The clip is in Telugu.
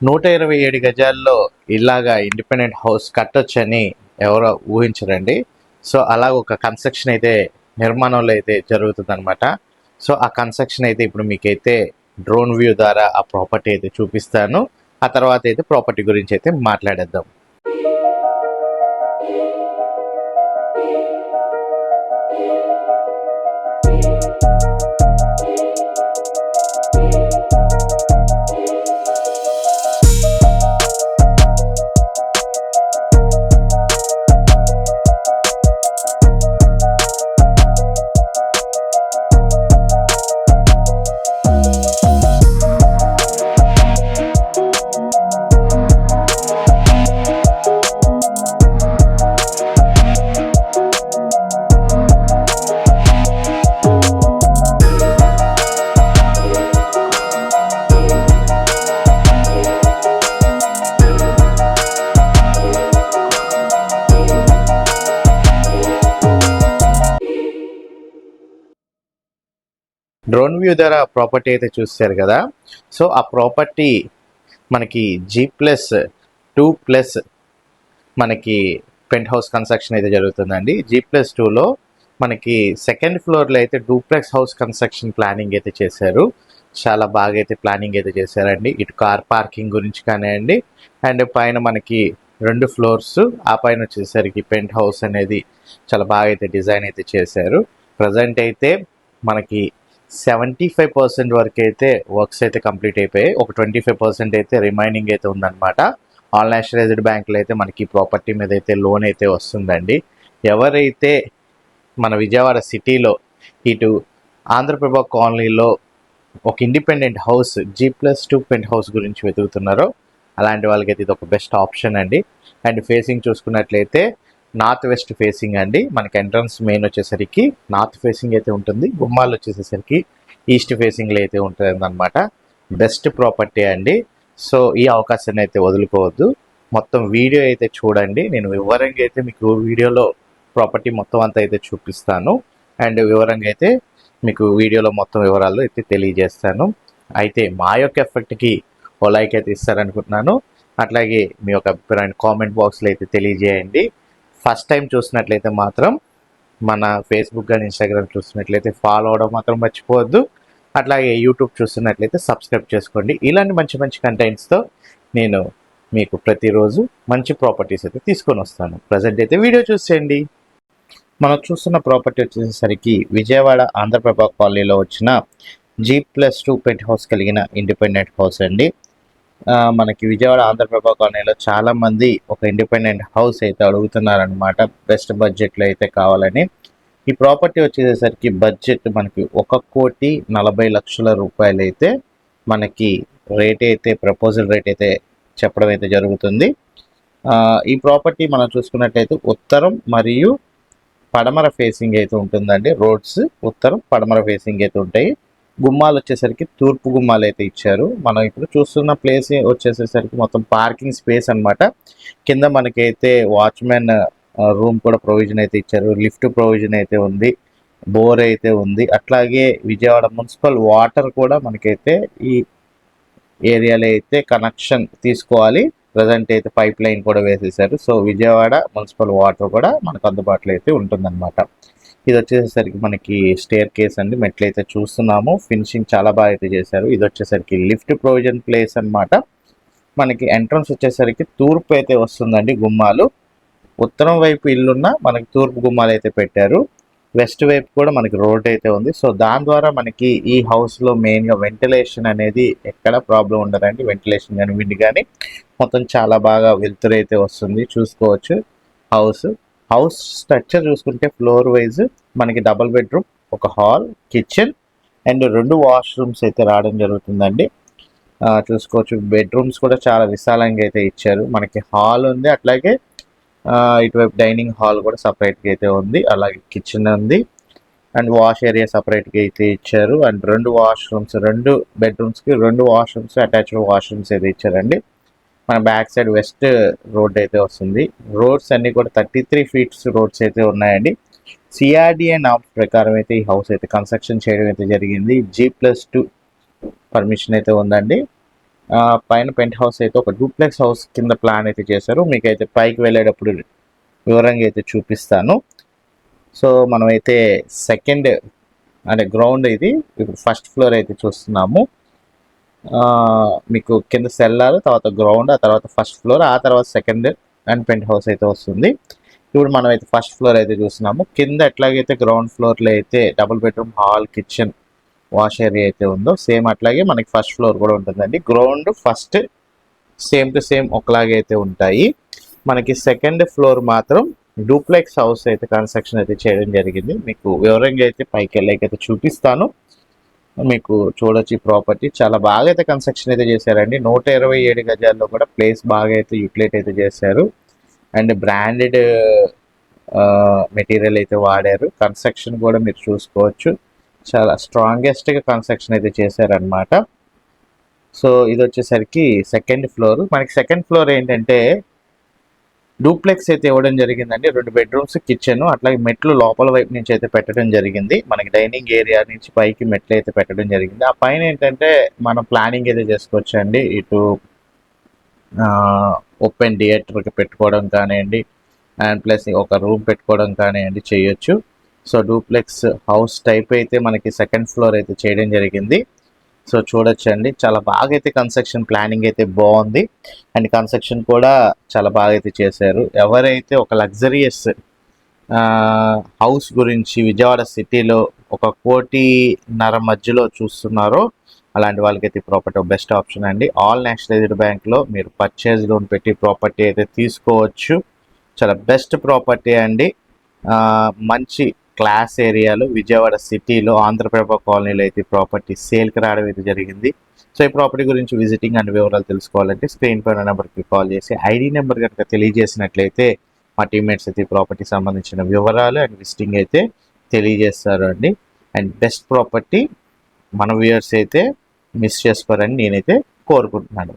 నూట ఇరవై ఏడు గజాల్లో ఇలాగా ఇండిపెండెంట్ హౌస్ కట్టొచ్చని ఎవరో ఊహించరండి. సో అలా ఒక కన్స్ట్రక్షన్ అయితే నిర్మాణంలో అయితే జరుగుతుంది అనమాట సో ఆ కన్స్ట్రక్షన్ అయితే ఇప్పుడు మీకైతే డ్రోన్ వ్యూ ద్వారా ఆ ప్రాపర్టీ అయితే చూపిస్తాను. ఆ తర్వాత అయితే ప్రాపర్టీ గురించి అయితే మాట్లాడేద్దాం. డ్రోన్ వ్యూ ద్వారా ప్రాపర్టీ అయితే చూస్తారు కదా. సో ఆ ప్రాపర్టీ మనకి జీ ప్లస్ టూ ప్లస్ మనకి పెంట్ హౌస్ కన్స్ట్రక్షన్ అయితే జరుగుతుందండి. జీ ప్లస్ టూలో మనకి సెకండ్ ఫ్లోర్లో అయితే డూప్లెక్స్ హౌస్ కన్స్ట్రక్షన్ ప్లానింగ్ అయితే చేశారు. చాలా బాగా అయితే ప్లానింగ్ అయితే చేశారండి. ఇటు కార్ పార్కింగ్ గురించి కానివ్వండి అండ్ పైన మనకి రెండు ఫ్లోర్స్ ఆ పైన వచ్చేసరికి పెంట్ హౌస్ అనేది చాలా బాగా అయితే డిజైన్ అయితే చేశారు. ప్రజెంట్ అయితే మనకి సెవెంటీ ఫైవ్ పర్సెంట్ వరకు అయితే వర్క్స్ అయితే కంప్లీట్ అయిపోయాయి. ఒక ట్వంటీ ఫైవ్ పర్సెంట్ అయితే రిమైనింగ్ అయితే ఉందన్నమాట. ఆల్ నేషనలైజ్డ్ బ్యాంకులో అయితే మనకి ప్రాపర్టీ మీద అయితే లోన్ అయితే వస్తుందండి. ఎవరైతే మన విజయవాడ సిటీలో ఇటు ఆంధ్రప్రభ కాలనీలో ఒక independent house G plus two penthouse గురించి వెతుకుతున్నారో అలాంటి వాళ్ళకైతే ఇది ఒక బెస్ట్ ఆప్షన్ అండి. అండ్ ఫేసింగ్ చూసుకున్నట్లయితే నార్త్ వెస్ట్ ఫేసింగ్ అండి. మనకి ఎంట్రన్స్ మెయిన్ వచ్చేసరికి నార్త్ ఫేసింగ్ అయితే ఉంటుంది. గుమ్మాలు వచ్చేసేసరికి ఈస్ట్ ఫేసింగ్లో అయితే ఉంటుంది అనమాట బెస్ట్ ప్రాపర్టీ అండి. సో ఈ అవకాశాన్ని అయితే వదులుకోవద్దు. మొత్తం వీడియో అయితే చూడండి. నేను వివరంగా అయితే మీకు వీడియోలో ప్రాపర్టీ మొత్తం అంతా అయితే చూపిస్తాను. అండ్ వివరంగా అయితే మీకు వీడియోలో మొత్తం వివరాలు అయితే తెలియజేస్తాను. అయితే మా యొక్క ఎఫెక్ట్కి ఓ లైక్ అయితే ఇస్తారనుకుంటున్నాను. అట్లాగే మీ యొక్క అభిప్రాయాన్ని కామెంట్ బాక్స్లో అయితే తెలియజేయండి. ఫస్ట్ టైం చూసినట్లయితే మాత్రం మన ఫేస్బుక్ కానీ ఇన్స్టాగ్రామ్ చూసినట్లయితే ఫాలో అవడం మాత్రం మర్చిపోవద్దు. అట్లాగే యూట్యూబ్ చూస్తున్నట్లయితే సబ్స్క్రైబ్ చేసుకోండి. ఇలాంటి మంచి మంచి కంటెంట్స్తో నేను మీకు ప్రతిరోజు మంచి ప్రాపర్టీస్ అయితే తీసుకొని వస్తాను. ప్రజెంట్ అయితే వీడియో చూసేయండి. మనం చూస్తున్న ప్రాపర్టీ వచ్చేసరికి విజయవాడ ఆంధ్రప్రభ కాలనీలో వచ్చిన G plus two penthouse కలిగిన ఇండిపెండెంట్ హౌస్ అండి. మనకి విజయవాడ ఆంధ్రప్రభ కాలనీలో చాలా మంది ఒక ఇండిపెండెంట్ హౌస్ అయితే అడుగుతున్నారనమాట బెస్ట్ బడ్జెట్లో అయితే కావాలని. ఈ ప్రాపర్టీ వచ్చేసరికి బడ్జెట్ మనకి ఒక కోటి నలభై లక్షల రూపాయలు అయితే మనకి రేట్ అయితే ప్రపోజల్ రేట్ అయితే చెప్పడం అయితే జరుగుతుంది. ఈ ప్రాపర్టీ మనం చూసుకున్నట్లయితే ఉత్తరం మరియు పడమర ఫేసింగ్ అయితే ఉంటుందండి. రోడ్స్ ఉత్తరం పడమర ఫేసింగ్ అయితే ఉంటాయి. గుమ్మాలు వచ్చేసరికి తూర్పు గుమ్మాలు అయితే ఇచ్చారు. మనం ఇప్పుడు చూస్తున్న ప్లేస్ వచ్చేసేసరికి మొత్తం పార్కింగ్ స్పేస్ అన్నమాట. కింద మనకైతే వాచ్మెన్ రూమ్ కూడా ప్రొవిజన్ అయితే ఇచ్చారు. లిఫ్ట్ ప్రొవిజన్ అయితే ఉంది. బోర్ అయితే ఉంది. అట్లాగే విజయవాడ మున్సిపల్ వాటర్ కూడా మనకైతే ఈ ఏరియాలో అయితే కనెక్షన్ తీసుకోవాలి. ప్రజెంట్ అయితే పైప్ లైన్ కూడా వేసేసారు. సో విజయవాడ మున్సిపల్ వాటర్ కూడా మనకు అందుబాటులో అయితే ఉంటుందన్నమాట. ఇది వచ్చేసరికి మనకి స్టేర్ కేస్ అండి. మెట్లు అయితే చూస్తున్నాము. ఫినిషింగ్ చాలా బాగా అయితే చేశారు. ఇది వచ్చేసరికి లిఫ్ట్ ప్రొవిజన్ ప్లేస్ అన్నమాట. మనకి ఎంట్రన్స్ వచ్చేసరికి తూర్పు అయితే వస్తుందండి గుమ్మాలు. ఉత్తరం వైపు ఇల్లున్న మనకి తూర్పు గుమ్మాలు అయితే పెట్టారు. వెస్ట్ వైపు కూడా మనకి రోడ్ అయితే ఉంది. సో దాని ద్వారా మనకి ఈ హౌస్లో మెయిన్గా వెంటిలేషన్ అనేది ఎక్కడ ప్రాబ్లం ఉండదండి. వెంటిలేషన్ కానీ విండి కానీ మొత్తం చాలా బాగా వెలుతురు అయితే వస్తుంది. చూసుకోవచ్చు. హౌస్ హౌస్ స్ట్రక్చర్ చూసుకుంటే ఫ్లోర్ వైజ్ మనకి డబుల్ బెడ్రూమ్ ఒక హాల్ కిచెన్ అండ్ రెండు వాష్రూమ్స్ అయితే రావడం జరుగుతుందండి. చూసుకోవచ్చు. బెడ్రూమ్స్ కూడా చాలా విశాలంగా అయితే ఇచ్చారు. మనకి హాల్ ఉంది. అట్లాగే ఇటువైపు డైనింగ్ హాల్ కూడా సపరేట్గా అయితే ఉంది. అలాగే కిచెన్ ఉంది. అండ్ వాష్ ఏరియా సపరేట్గా అయితే ఇచ్చారు. అండ్ రెండు వాష్రూమ్స్ రెండు బెడ్రూమ్స్కి రెండు వాష్రూమ్స్ అటాచ్డ్ వాష్రూమ్స్ అయితే ఇచ్చారండి. మన బ్యాక్ సైడ్ వెస్ట్ రోడ్ అయితే వస్తుంది. రోడ్స్ అన్ని కూడా థర్టీ త్రీ ఫీట్స్ రోడ్స్ అయితే ఉన్నాయండి. సిఆర్డిఏ నామ్స్ ప్రకారం అయితే ఈ హౌస్ అయితే కన్స్ట్రక్షన్ చేయడం అయితే జరిగింది. జీ ప్లస్ టూ పర్మిషన్ అయితే ఉందండి. పైన పెంట్ హౌస్ అయితే ఒక డూప్లెక్స్ హౌస్ కింద ప్లాన్ అయితే చేశారు. మీకు అయితే పైకి వెళ్ళేటప్పుడు వివరంగా అయితే చూపిస్తాను. సో మనమైతే సెకండ్ అంటే గ్రౌండ్ ఇది. ఇప్పుడు ఫస్ట్ ఫ్లోర్ అయితే చూస్తున్నాము. మీకు కింద సెల్లార్ తర్వాత గ్రౌండ్ ఆ తర్వాత ఫస్ట్ ఫ్లోర్ ఆ తర్వాత సెకండ్ అండ్ పెంట్ హౌస్ అయితే వస్తుంది. ఇప్పుడు మనం అయితే ఫస్ట్ ఫ్లోర్ అయితే చూస్తున్నాము. కింద ఎట్లాగైతే గ్రౌండ్ ఫ్లోర్లో అయితే double bedroom hall kitchen wash area అయితే ఉందో సేమ్ అట్లాగే మనకి ఫస్ట్ ఫ్లోర్ కూడా ఉంటుందండి. Ground first same to same ఒకలాగే అయితే ఉంటాయి. మనకి సెకండ్ ఫ్లోర్ మాత్రం డూప్లెక్స్ హౌస్ అయితే కన్స్ట్రక్షన్ అయితే చేయడం జరిగింది. మీకు వివరంగా అయితే పైకి వెళ్ళాకైతే చూపిస్తాను. మీకు చూడొచ్చు ఈ ప్రాపర్టీ. చాలా బాగా అయితే కన్స్ట్రక్షన్ అయితే చేశారండి. నూట ఇరవై ఏడు గజాల్లో కూడా ప్లేస్ బాగా అయితే యూటిలైట్ అయితే చేశారు. అండ్ బ్రాండెడ్ మెటీరియల్ అయితే వాడారు. కన్స్ట్రక్షన్ కూడా మీరు చూసుకోవచ్చు. చాలా స్ట్రాంగెస్ట్గా కన్స్ట్రక్షన్ అయితే చేశారనమాట సో ఇది వచ్చేసరికి సెకండ్ ఫ్లోర్ మనకి సెకండ్ ఫ్లోర్ ఏంటంటే డూప్లెక్స్ అయితే ఇవ్వడం జరిగిందండి. రెండు బెడ్రూమ్స్ కిచెన్ అట్లాగే మెట్లు లోపల వైపు నుంచి అయితే పెట్టడం జరిగింది. మనకి డైనింగ్ ఏరియా నుంచి పైకి మెట్లు అయితే పెట్టడం జరిగింది. ఆ పైన ఏంటంటే మనం ప్లానింగ్ అయితే చేసుకోవచ్చండి. ఇటు ఓపెన్ థియేటర్కి పెట్టుకోవడం కానివ్వండి అండ్ ప్లస్ ఒక రూమ్ పెట్టుకోవడం కానివ్వండి చేయొచ్చు. సో డూప్లెక్స్ హౌస్ టైప్ అయితే మనకి సెకండ్ ఫ్లోర్ అయితే చేయడం జరిగింది. సో చూడొచ్చండి. చాలా బాగా అయితే కన్స్ట్రక్షన్ ప్లానింగ్ అయితే బాగుంది అండ్ కన్స్ట్రక్షన్ కూడా చాలా బాగా అయితే చేశారు. ఎవరైతే ఒక లగ్జరియస్ హౌస్ గురించి విజయవాడ సిటీలో ఒక కోటిన్నర మధ్యలో చూస్తున్నారో అలాంటి వాళ్ళకైతే ప్రాపర్టీ బెస్ట్ ఆప్షన్ అండి. ఆల్ నేషనలైజ్డ్ బ్యాంక్లో మీరు పర్చేజ్ లోన్ పెట్టి ప్రాపర్టీ అయితే తీసుకోవచ్చు. చాలా బెస్ట్ ప్రాపర్టీ అండి. మంచి క్లాస్ ఏరియాలో విజయవాడ సిటీలో ఆంధ్రప్రభ కాలనీలో అయితే ప్రాపర్టీ సేల్కి రావడం అయితే జరిగింది. సో ఈ ప్రాపర్టీ గురించి విజిటింగ్ అండ్ వివరాలు తెలుసుకోవాలంటే స్క్రీన్ పైన నెంబర్కి కాల్ చేసి ఐడి నెంబర్ కనుక తెలియజేసినట్లయితే మా టీమ్మేట్స్ అయితే ప్రాపర్టీ సంబంధించిన వివరాలు అండ్ విజిటింగ్ అయితే తెలియజేస్తారు అండి. అండ్ బెస్ట్ ప్రాపర్టీ మన వ్యూయర్స్ అయితే మిస్ చేసుకోరని నేనైతే కోరుకుంటున్నాను.